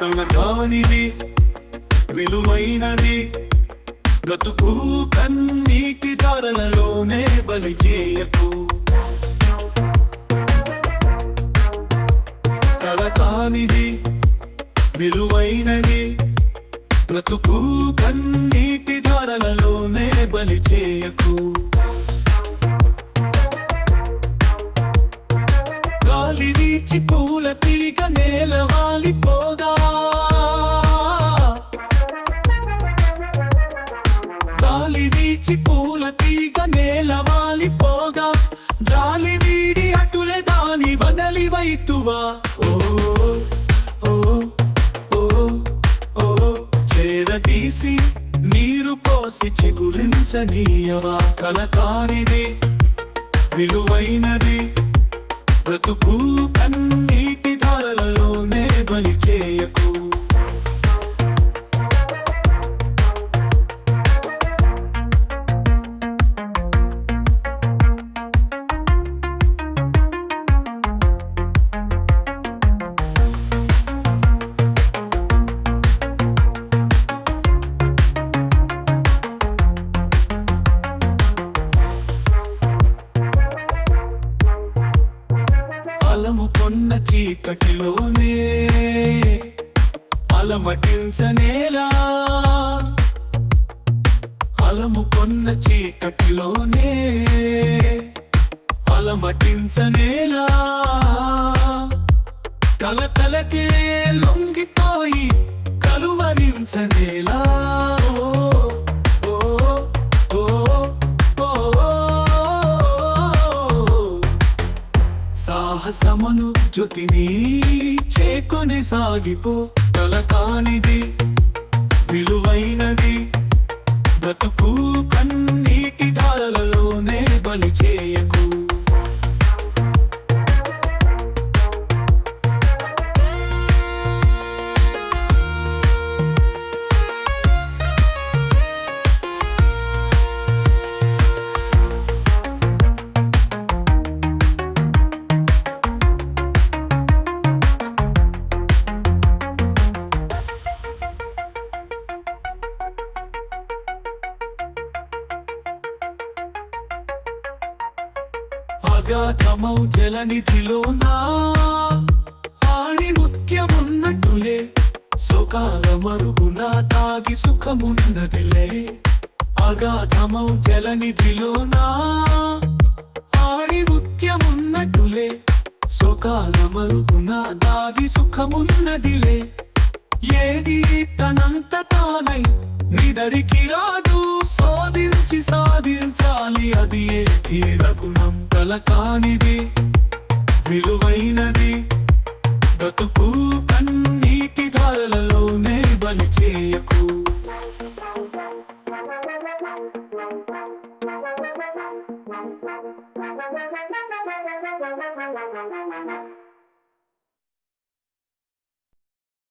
తన కానిది విలువైనది బ్రతుకు కన్నీటి ధారలలోనే బలి చేయకు. తల కానిది విలువైనది. బ్రతుకు కన్నీటి ధారలలోనే బలి చేయకు. గాలి వీచి పూల తిరిగ నేల వాలిపోగా గాలి వీచి పూల తీగ నేల వాలిపోగా చిగురించనీయవా కలకానిది విలువైనది బ్రతుకు కన్నీటి ధారలలో చీకటిలోనే అలమటించనేలా. అలము కొన్న చీకటిలోనే అలమటించనేలా. కలకలకే లొంగిపోయి కలువరించనేలా. సాహసమును జ్యోతిని చేకొని సాగిపో తల కానిది విలువైనది బ్రతుకు అగాధమౌ జలనిధిలోనా ఆడి ముఖ్యమున్నట్టులే సుఖాల మరుగున తాగి సుఖమున్నదిలే. అగాధమౌ జలనిధిలోనా ఆడి ముఖ్యమున్నట్టులే సుఖాల మరుగున దాగి సుఖమున్నదిలే. ఏది తనంత తానై నిదరికి రాదు అది ఏ తీరగుణం గుణం కలకానిది విలువైనది బ్రతుకు కన్నీటి ధారలలోనే బలి చేయకు